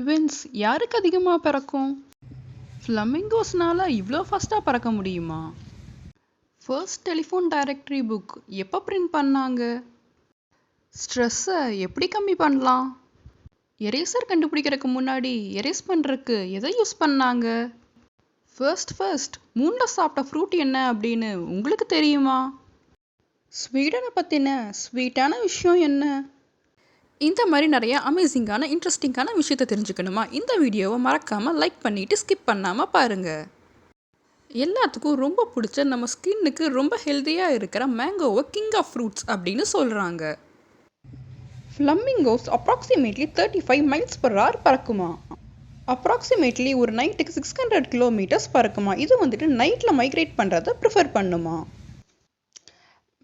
Twins யாருக்கு அதிகமாக பிறக்கும்? ஃப்ளமிங்கோஸ்னால இவ்வளோ ஃபாஸ்ட்டாக பறக்க முடியுமா? ஃபர்ஸ்ட் டெலிஃபோன் டைரக்டரி புக் எப்போ பிரிண்ட் பண்ணாங்க? ஸ்ட்ரெஸ்ஸை எப்படி கம்மி பண்ணலாம்? எரேசர் கண்டுபிடிக்கிறதுக்கு முன்னாடி எரேஸ் பண்ணுறதுக்கு எதை யூஸ் பண்ணாங்க? ஃபர்ஸ்ட் ஃபர்ஸ்ட் மூணில் சாப்பிட்ட ஃப்ரூட் என்ன அப்படின்னு உங்களுக்கு தெரியுமா? ஸ்வீடனை பற்றின ஸ்வீட்டான விஷயம் என்ன? இந்த மாதிரி நிறைய அமேசிங்கான இன்ட்ரெஸ்டிங்கான விஷயத்தை தெரிஞ்சுக்கணுமா? இந்த வீடியோவை மறக்காமல் லைக் பண்ணிவிட்டு ஸ்கிப் பண்ணாமல் பாருங்கள் எல்லாத்துக்கும் ரொம்ப பிடிச்ச நம்ம ஸ்கின்னுக்கு ரொம்ப ஹெல்த்தியாக இருக்கிற மேங்கோவை கிங் ஆஃப் ஃப்ரூட்ஸ் அப்படின்னு சொல்கிறாங்க flamingos approximately thirty five miles per hour பறக்குமா? Approximately ஒரு நைட்டுக்கு சிக்ஸ் ஹண்ட்ரட் கிலோமீட்டர்ஸ் பறக்குமா? இது வந்துட்டு நைட்டில் மைக்ரேட் பண்ணுறதை ப்ரிஃபர் பண்ணுமா?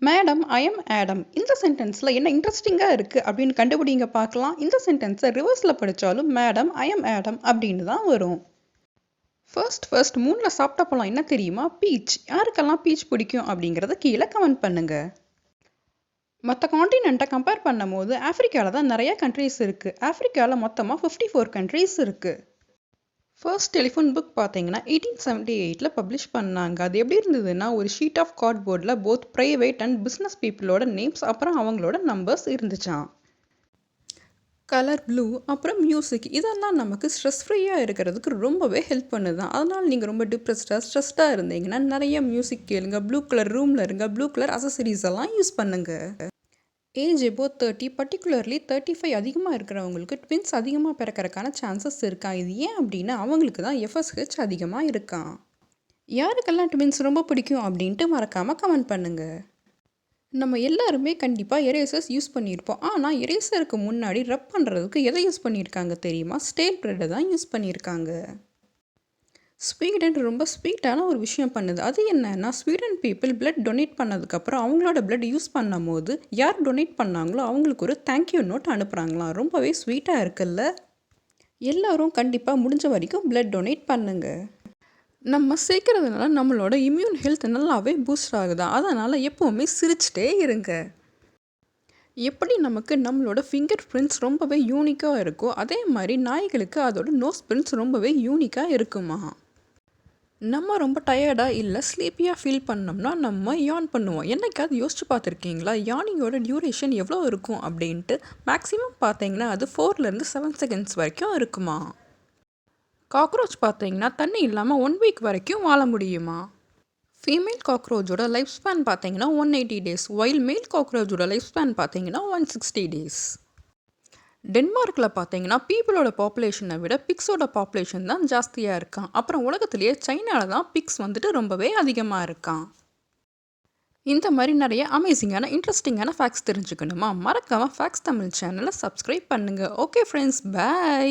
மேடம் ஐ எம் ஆடம் இந்த சென்டென்ஸில் என்ன இன்ட்ரெஸ்டிங்காக இருக்குது அப்படின்னு கண்டுபிடிங்க பார்க்கலாம். இந்த சென்டென்ஸை ரிவர்ஸில் படித்தாலும் மேடம் ஐ எம் ஆடம் அப்படின்னு தான் வரும். ஃபர்ஸ்ட் ஃபர்ஸ்ட் மூணில் சாப்பிட்ட பழம் என்ன தெரியுமா? பீச் யாருக்கெல்லாம் பீச் பிடிக்கும் அப்படிங்கிறத கீழே கமெண்ட் பண்ணுங்கள் மற்ற காண்டினெண்ட்டை கம்பேர் பண்ணும்போது ஆஃப்ரிக்காவில் தான் நிறைய கண்ட்ரீஸ் இருக்குது ஆஃப்ரிக்காவில் மொத்தமாக ஃபிஃப்டி ஃபோர் கண்ட்ரீஸ் இருக்குது ஃபர்ஸ்ட் டெலிஃபோன் புக் பார்த்தீங்கன்னா எயிட்டீன் செவன்ட்டி எயிட்டில் பப்ளிஷ் பண்ணாங்க. அது எப்படி இருந்ததுன்னா ஒரு ஷீட் ஆஃப் கார்ட்போர்டில் போத் ப்ரைவேட் அண்ட் பிஸ்னஸ் பீப்புளோட நேம்ஸ் அப்புறம் அவங்களோட நம்பர்ஸ் இருந்துச்சான் கலர் ப்ளூ அப்புறம் மியூசிக் இதெல்லாம் நமக்கு ஸ்ட்ரெஸ் ஃப்ரீயாக இருக்கிறதுக்கு ரொம்பவே ஹெல்ப் பண்ணுதான் அதனால் நீங்கள் ரொம்ப டிப்ரெஸ்டாக ஸ்ட்ரெஸ்டாக இருந்தீங்கன்னா நிறைய மியூசிக் கேளுங்க. ப்ளூ கலர் ரூமில் இருங்க. ப்ளூ கலர் அசசரிஸ் எல்லாம் யூஸ் பண்ணுங்கள் age above thirty particularly thirty five அதிகமாக இருக்கிறவங்களுக்கு ட்வின்ஸ் அதிகமாக பிறக்கறதுக்கான சான்சஸ் இருக்கா? இது ஏன் அப்படின்னா அவங்களுக்கு தான் எஃப்எஸ்ஹெச் அதிகமாக இருக்கான் யாருக்கெல்லாம் ட்வின்ஸ் ரொம்ப பிடிக்கும் அப்படின்ட்டு மறக்காமல் கமெண்ட் பண்ணுங்கள் நம்ம எல்லாருமே கண்டிப்பாக எரேசர்ஸ் யூஸ் பண்ணியிருப்போம். ஆனால் எரேசருக்கு முன்னாடி ரப் பண்ணுறதுக்கு எதை யூஸ் பண்ணியிருக்காங்க தெரியுமா? ஸ்டேல் ப்ரெட்டை தான் யூஸ் பண்ணியிருக்காங்க. ஸ்வீடன் ரொம்ப ஸ்வீட்டான ஒரு விஷயம் பண்ணுது. அது என்னன்னா ஸ்வீடன் பீப்புள் பிளட் டொனேட் பண்ணதுக்கப்புறம் அவங்களோட பிளட் யூஸ் பண்ணும் போது யார் டொனேட் பண்ணாங்களோ அவங்களுக்கு ஒரு தேங்க்யூ நோட் அனுப்புகிறாங்களாம் ரொம்பவே ஸ்வீட்டாக இருக்குல்ல? எல்லோரும் கண்டிப்பாக முடிஞ்ச வரைக்கும் பிளட் டொனேட் பண்ணுங்கள் நம்ம சேர்க்கறதுனால நம்மளோட இம்யூன் ஹெல்த் நல்லாவே பூஸ்ட் ஆகுதா. அதனால் எப்போவுமே சிரிச்சிட்டே இருங்க. எப்படி நமக்கு நம்மளோட ஃபிங்கர் பிரிண்ட்ஸ் ரொம்பவே யூனிக்காக இருக்கோ அதே மாதிரி நாய்களுக்கு அதோட நோஸ் பிரிண்ட்ஸ் ரொம்பவே யூனிக்காக இருக்குமா நம்ம ரொம்ப டயர்டாக இல்லை ஸ்லீப்பியாக ஃபீல் பண்ணோம்னா நம்ம யான் பண்ணுவோம். என்னைக்காவது யோசிச்சு பார்த்துருக்கீங்களா? யானிங்கோட டியூரேஷன் எவ்வளோ இருக்கும் அப்படின்ட்டு மேக்ஸிமம் பார்த்தீங்கன்னா அது ஃபோர்லேருந்து செவன் செகண்ட்ஸ் வரைக்கும் இருக்குமா? காக்ரோச் பார்த்தீங்கன்னா தண்ணி இல்லாமல் ஒன் வீக் வரைக்கும் வாழ முடியுமா? ஃபீமேல் காக்ரோச்சோட லைஃப் ஸ்பேன் பார்த்தீங்கன்னா one eighty days while male காக்ரோச்சோட life span பார்த்தீங்கன்னா ஒன் சிக்ஸ்டி டேஸ் டென்மார்க்கில் பார்த்தீங்கன்னா பீப்புளோட பாப்புலேஷனை விட பிக்ஸோட பாப்புலேஷன் தான் ஜாஸ்தியாக இருக்கான். அப்புறம் உலகத்துலேயே சைனாவில் தான் பிக்ஸ் வந்துட்டு ரொம்பவே அதிகமாக இருக்கான். இந்த மாதிரி நிறைய அமேசிங்கான இன்ட்ரெஸ்டிங்கான ஃபேக்ட்ஸ் தெரிஞ்சுக்கணுமா? மறக்காமல் ஃபேக்ஸ் தமிழ் சேனலை சப்ஸ்கிரைப் பண்ணுங்கள் ஓகே ஃப்ரெண்ட்ஸ் பை